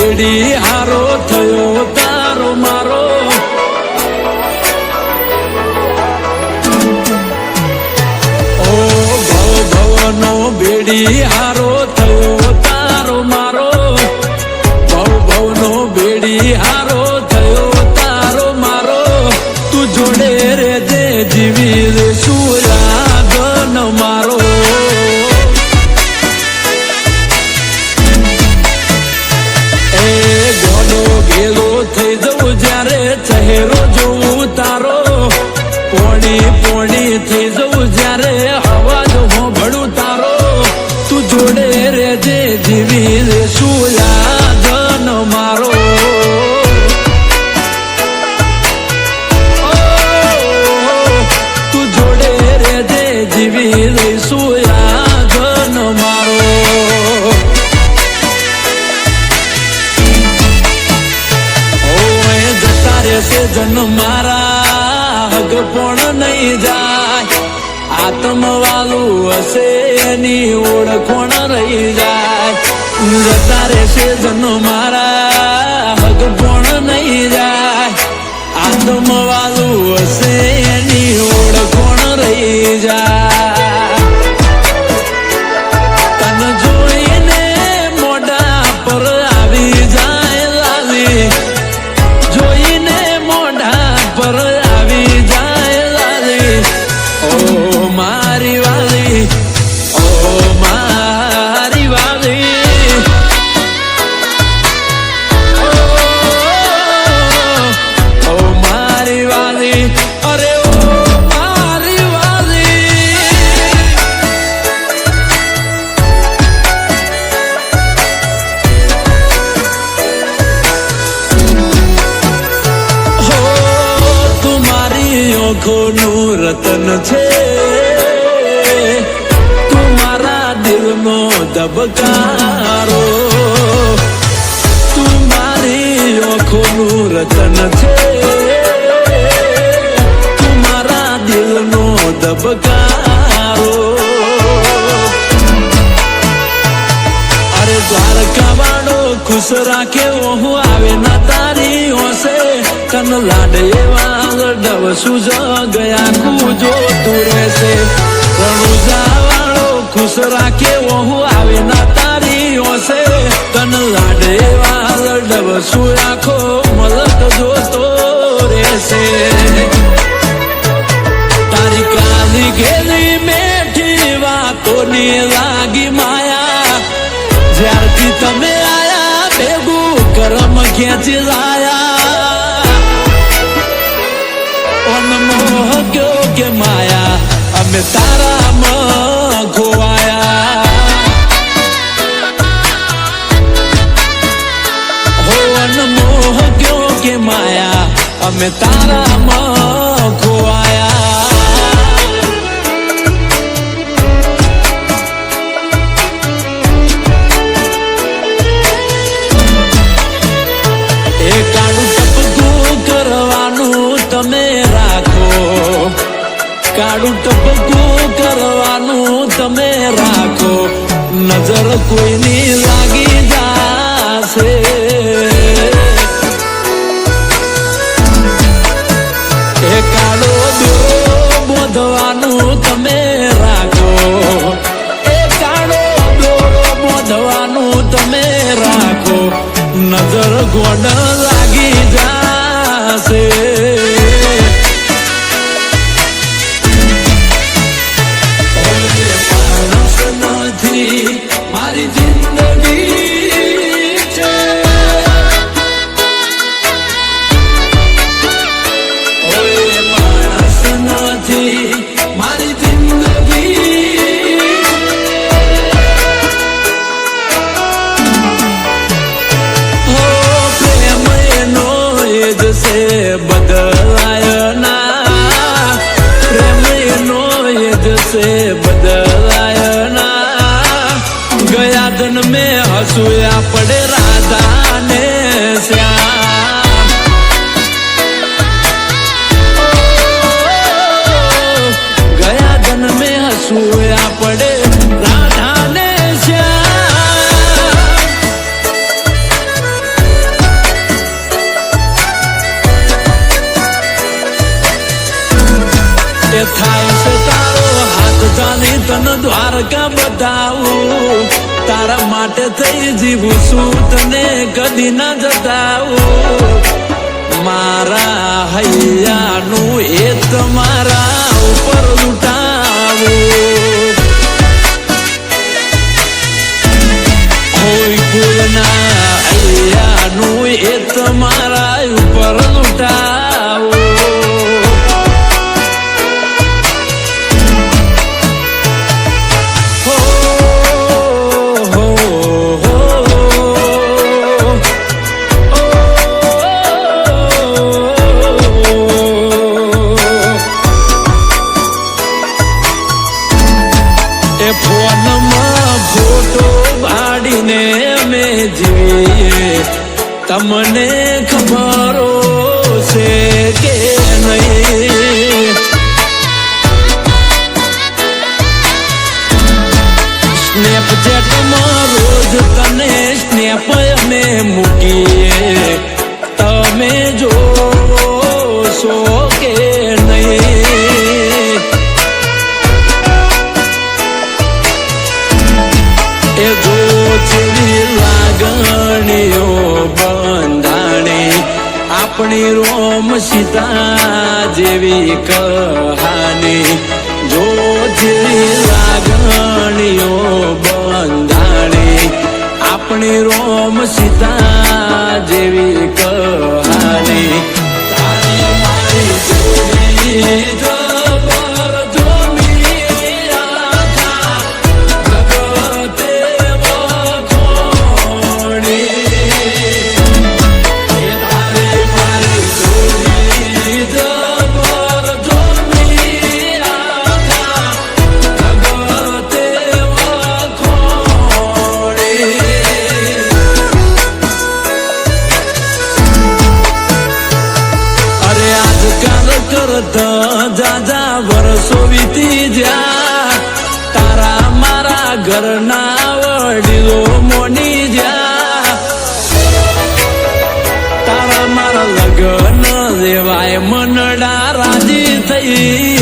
બેડી હારો થયો તારો મારો. ઓ ભવ ભવનો બેડી હારો જન મારા હગ પણ નહીં જાય. આત્મવાલું હશે એની ઓળખોણ રહી જાય. જતા રહેશે જન મારા. આંખોનું રતન છે. તું મારા દિલનો ધબકારો. તું મારી આંખોનું રતન છે. તું મારા દિલનો ધબકારો. અરે દ્વારકા વાળો ખુશ રાખે હું આવે ના તારી હોશે તન લાડ એવા ડવ સુજ ગયા કુજો તું રહેશે. રણુજા વાળો ખુશ રાખે હું આવે ના તારી હોશે તન લાડે એવા ડવ સુ આખો મલક જોતો metade. કરવાનું તમે રાખો. નજર કોઈની લાગી જાશે. કાળો દોરો બોધવાનું તમે રાખો. એ કાળો તમે રાખો. નજર ગોડ यादन में हंसुया पड़े राधा ने श्याम गया दन में हंसुया पड़े राधा ने श्याम થાય છે તારો હાથ જાની તન દ્વારકા બતાવું તારા માટે થઈ જીવું છું તને કદી ના જતાઓ મારા હૈયાનું એ તમારા ઉપર લૂંટાવો. હોય કુળના હૈયાનું એ તમારા ઉપર તમને ખબરો. આપણી રોમ સીતા જેવી કહાની. જો લાગણીઓ બંધાણી આપણી રોમ સીતા જેવી કહાની. કરતા જાજા વર્ષો વીતી જા તારા મારા ઘરના વડીલો મોની જા તારા મારા લગ્ન દેવાય મનડા રાજી થઈ